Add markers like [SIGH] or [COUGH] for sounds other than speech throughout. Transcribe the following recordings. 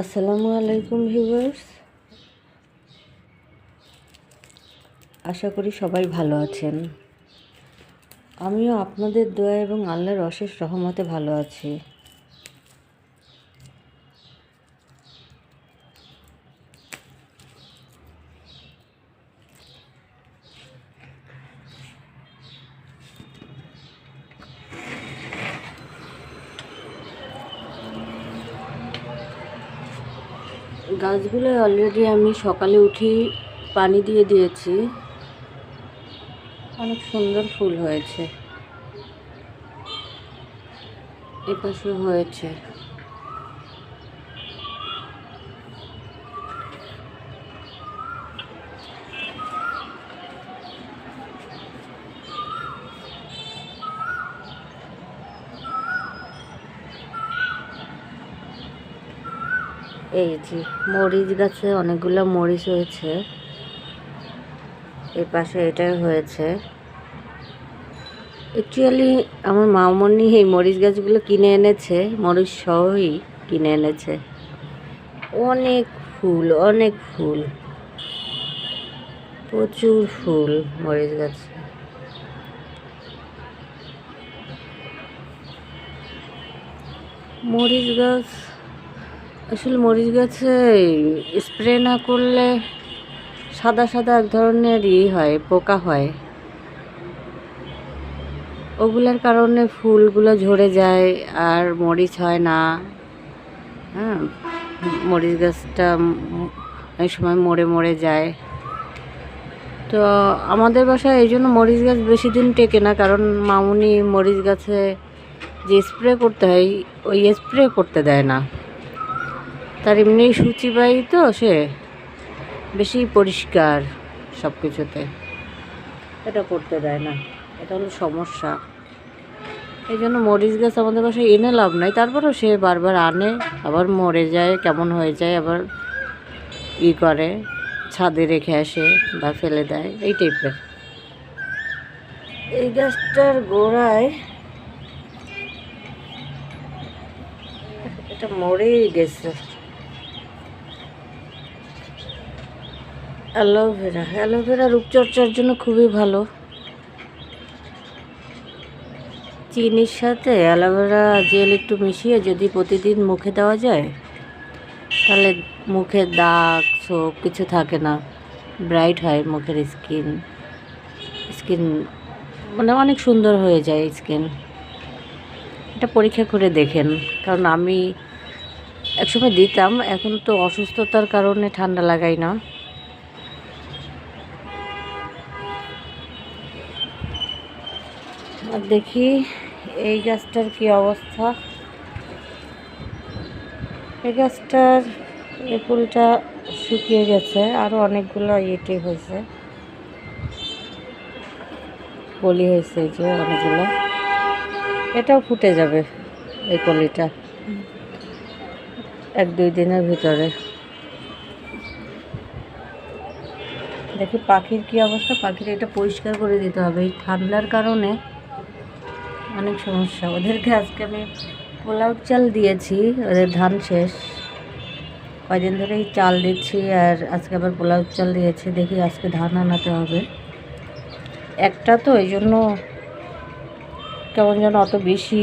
আসসালামু আলাইকুম ভিউয়ার্স। আশা করি সবাই ভালো আছেন। আমিও আপনাদের দোয়া এবং আল্লাহর অশেষ রহমতে ভালো আছি। গাছগুলো অলরেডি আমি সকালে উঠি পানি দিয়ে দিয়েছি। অনেক সুন্দর ফুল হয়েছে। এপাশে হয়েছে। এই যে মরিচ গাছে অনেকগুলো মরিচ হয়েছে। এর পাশে এটাই হয়েছে। অ্যাকচুয়ালি আমার মামনি এই মরিচ গাছগুলো কিনে এনেছে, মরিচ সহই কিনে এনেছে। অনেক ফুল অনেক ফুল। প্রচুর ফুল মরিচ গাছে। মরিচ গাছ আসলে মরিচ গাছে স্প্রে না করলে সাদা সাদা এক ধরনের ই হয়, পোকা হয়। ওগুলোর কারণে ফুলগুলো ঝরে যায় আর মরিচ হয় না। হ্যাঁ মরিচ গাছটা অনেক সময় মরে মরে যায়। তো আমাদের বাসায় এই জন্য মরিচ গাছ বেশি দিন টেকে না, কারণ মামুনি মরিচ গাছে যে স্প্রে করতে হয়, ওই স্প্রে করতে দেয় না। তার এমনি সূচিবাহী তো সে বেশি পরিষ্কার সব কিছুতে এটা করতে দেয় না। এটা হলো সমস্যা। এই জন্য মরিচ গাছ আমাদের বাসায় এনে লাভ নাই। তারপরেও সে বারবার আনে, আবার মরে যায়, কেমন হয়ে যায়, আবার ই করে, ছাদে রেখে আসে বা ফেলে দেয়, এই টাইপের। এই গাছটার গোড়ায় এটা মরেই গেছে। অ্যালোভেরা। অ্যালোভেরা রূপচর্চার জন্য খুবই ভালো। চিনির সাথে অ্যালোভেরা জেল একটু মিশিয়ে যদি প্রতিদিন মুখে দেওয়া যায়, তাহলে মুখের দাগ ছোপ কিছু থাকে না। ব্রাইট হয় মুখের স্কিন। স্কিন মানে অনেক সুন্দর হয়ে যায় স্কিন। এটা পরীক্ষা করে দেখেন। কারণ আমি একসময় দিতাম, এখন তো অসুস্থতার কারণে ঠান্ডা লাগাই না। আর দেখি এই গাছটার কি অবস্থা। এই গাছটার এই ফুলটা শুকিয়ে গেছে আরও অনেকগুলো ইয়েটি হয়েছে। কলি হয়েছে যে অনেকগুলো। এটাও ফুটে যাবে এই কলিটা এক দুই দিনের ভিতরে। দেখি পাখির কি অবস্থা? পাখির এটা পরিষ্কার করে দিতে হবে। এই ঠান্ডার কারণে অনেক সমস্যা। ওদেরকে আজকে আমি পোলাও চাল দিয়েছি, ওদের ধান শেষ। কয়দিন ধরেই চাল দিচ্ছি আর আজকে আবার পোলাও চাল দিয়েছি, দেখি আজকে ধান আনাতে হবে। একটা তো এই জন্য কেমন যেন অত বেশি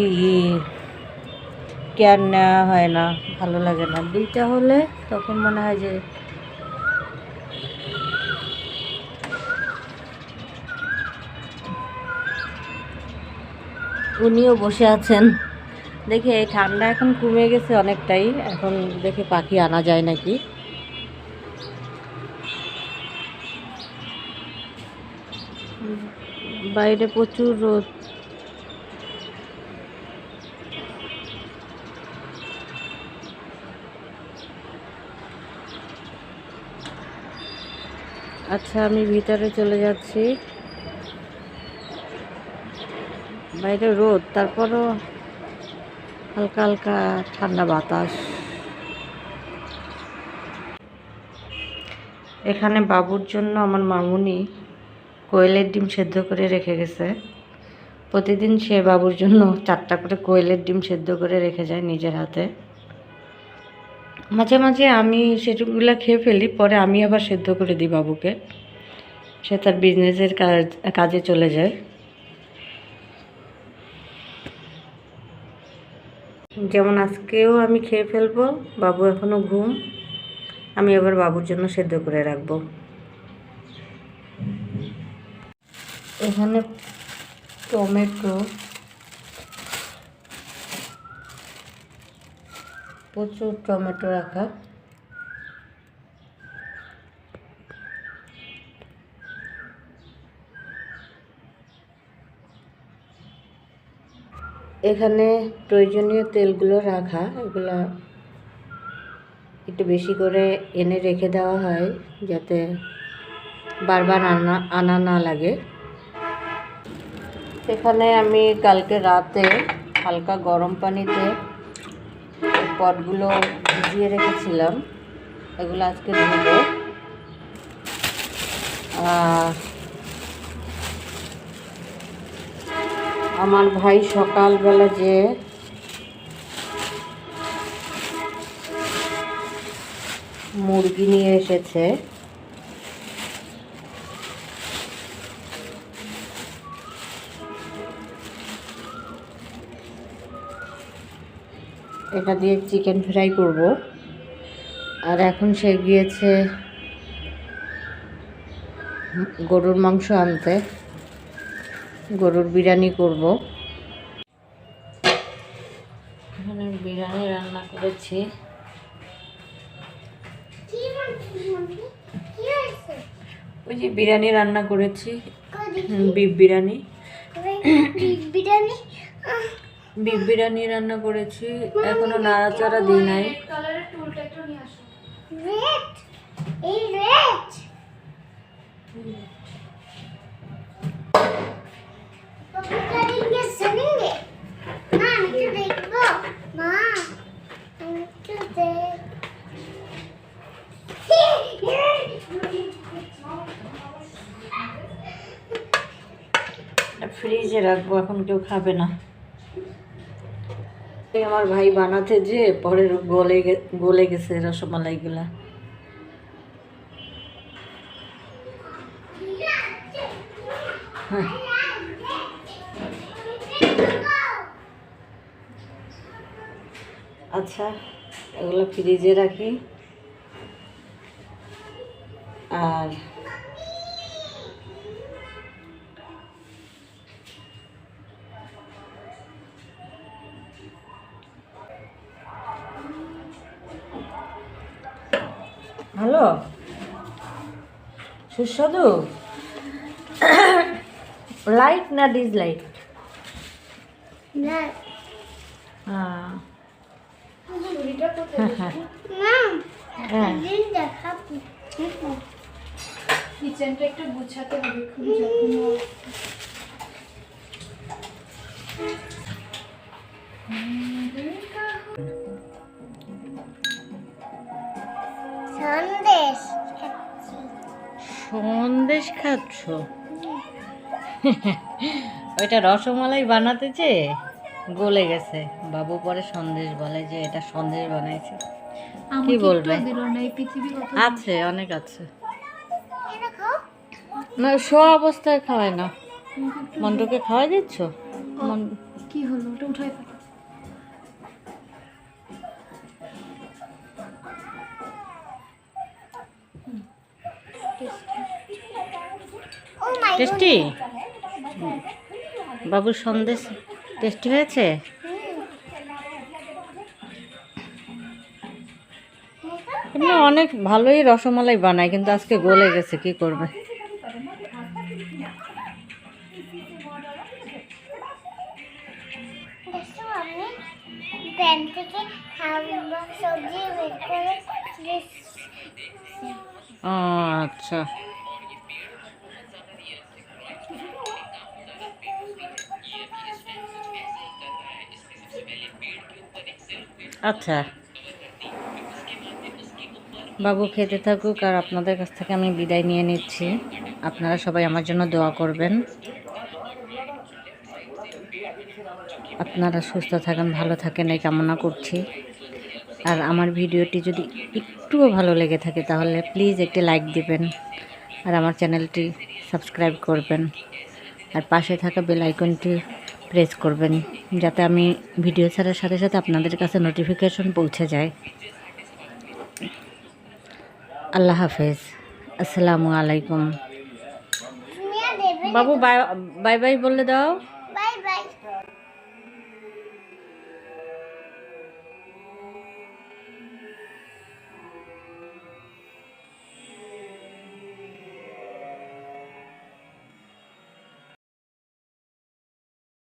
কেয়ার নেওয়া হয় না, ভালো লাগে না। দুইটা হলে তখন মনে হয় যে উনিও বসে আছেন। দেখি, এই ঠান্ডা এখন কমে গেছে অনেকটাই। এখন দেখে পাখি আনা যায় নাকি। বাইরে প্রচুর রোদ। আচ্ছা আমি ভিতরে চলে যাচ্ছি। বাইরে রোদ, তারপরও হালকা হালকা ঠান্ডা বাতাস। এখানে বাবুর জন্য আমার মামুনি কোয়েলের ডিম সেদ্ধ করে রেখে গেছে। প্রতিদিন সে বাবুর জন্য চারটা করে কোয়েলের ডিম সেদ্ধ করে রেখে যায় নিজের হাতে। মাঝে মাঝে আমি সেটুকুগুলো খেয়ে ফেলি, পরে আমি আবার সেদ্ধ করে দিই বাবুকে। সে তার বিজনেসের কাজ, কাজে চলে যায়। যেমন আজকেও আমি খেয়ে ফেলব, বাবু এখনও ঘুম। আমি এবার বাবুর জন্য সেদ্ধ করে রাখব। এখানে টমেটো, প্রচুর টমেটো রাখা। এখানে প্রয়োজনীয় তেলগুলো রাখা, এগুলো একটু বেশি করে এনে রেখে দেওয়া হয় যাতে বারবার আনা আনা না লাগে। এখানে আমি কালকে রাতে হালকা গরম পানিতে পটগুলো ভিজিয়ে রেখেছিলাম। এগুলো আজকে ধুবো আর আমার ভাই সকালবেলা যে মুরগি নিয়ে এসেছে, এটা দিয়ে চিকেন ফ্রাই করব। আর এখন সে গিয়েছে গরুর মাংস আনতে। গরুর বিরিয়ানি করব। এখানে বিরিয়ানি রান্না করেছি। ওই যে বিরিয়ানি রান্না করেছি। বিফ বিরিয়ানি। বিরিয়ানি? বিফ বিরিয়ানি রান্না করেছি। এখনও নাড়াচাড়া দিই নাই। এই রেড? ফ্রিজে রাখব, এখন কেউ খাবে না। আমার ভাই বানাতে যে পরে গলে গলে গেছে রসমালাইগুলা। আচ্ছা এগুলো ফ্রিজে রাখি। আর হ্যালো সুস্বাদু? লাইট না ডিসলাইট? না। হ্যাঁ [LAUGHS] কিচেনটা একটু গুছাতে হবে খুব যত্ন। সন্দেশ সন্দেশ খাচ্ছ? ওইটা রসমালাই বানাতে যে গলে গেছে। বাবু পরে সন্দেশ বলে যে এটা সন্দেশ বানাইছে। কি বলবে? আছে অনেক আছে। না শো অবস্থায় খাওয়ায় না। মন্টুকে খাওয়াই দিচ্ছ? কি হলো? ওটা উঠাই ফেলো। ও মাই টেস্টি? বাবুর সন্দেশ টেস্টি হয়েছে? এমনি অনেক ভালোই রসমালাই বানায় কিন্তু আজকে গলে গেছে কি করবে? দেখছ আচ্ছা। বাবু খেতে থাকুক আর আপনাদের কাছ থেকে আমি বিদায় নিয়ে নিচ্ছি। আপনারা সবাই আমার জন্য দোয়া করবেন। আপনারা সুস্থ থাকেন, ভালো থাকেন, এই কামনা করছি। আর আমার ভিডিওটি যদি একটুও ভালো লেগে থাকে তাহলে প্লিজ একটি লাইক দিবেন আর আমার চ্যানেলটি সাবস্ক্রাইব করবেন। আর পাশে থাকা বেল আইকনটি প্রেস করবেন যাতে আমি ভিডিও ছাড়ার সাথে সাথে আপনাদের কাছে নোটিফিকেশন পৌঁছে যায়। আল্লাহ হাফেজ। আসসালামু আলাইকুম। বাবু বাই বাই বাই বলে দাও।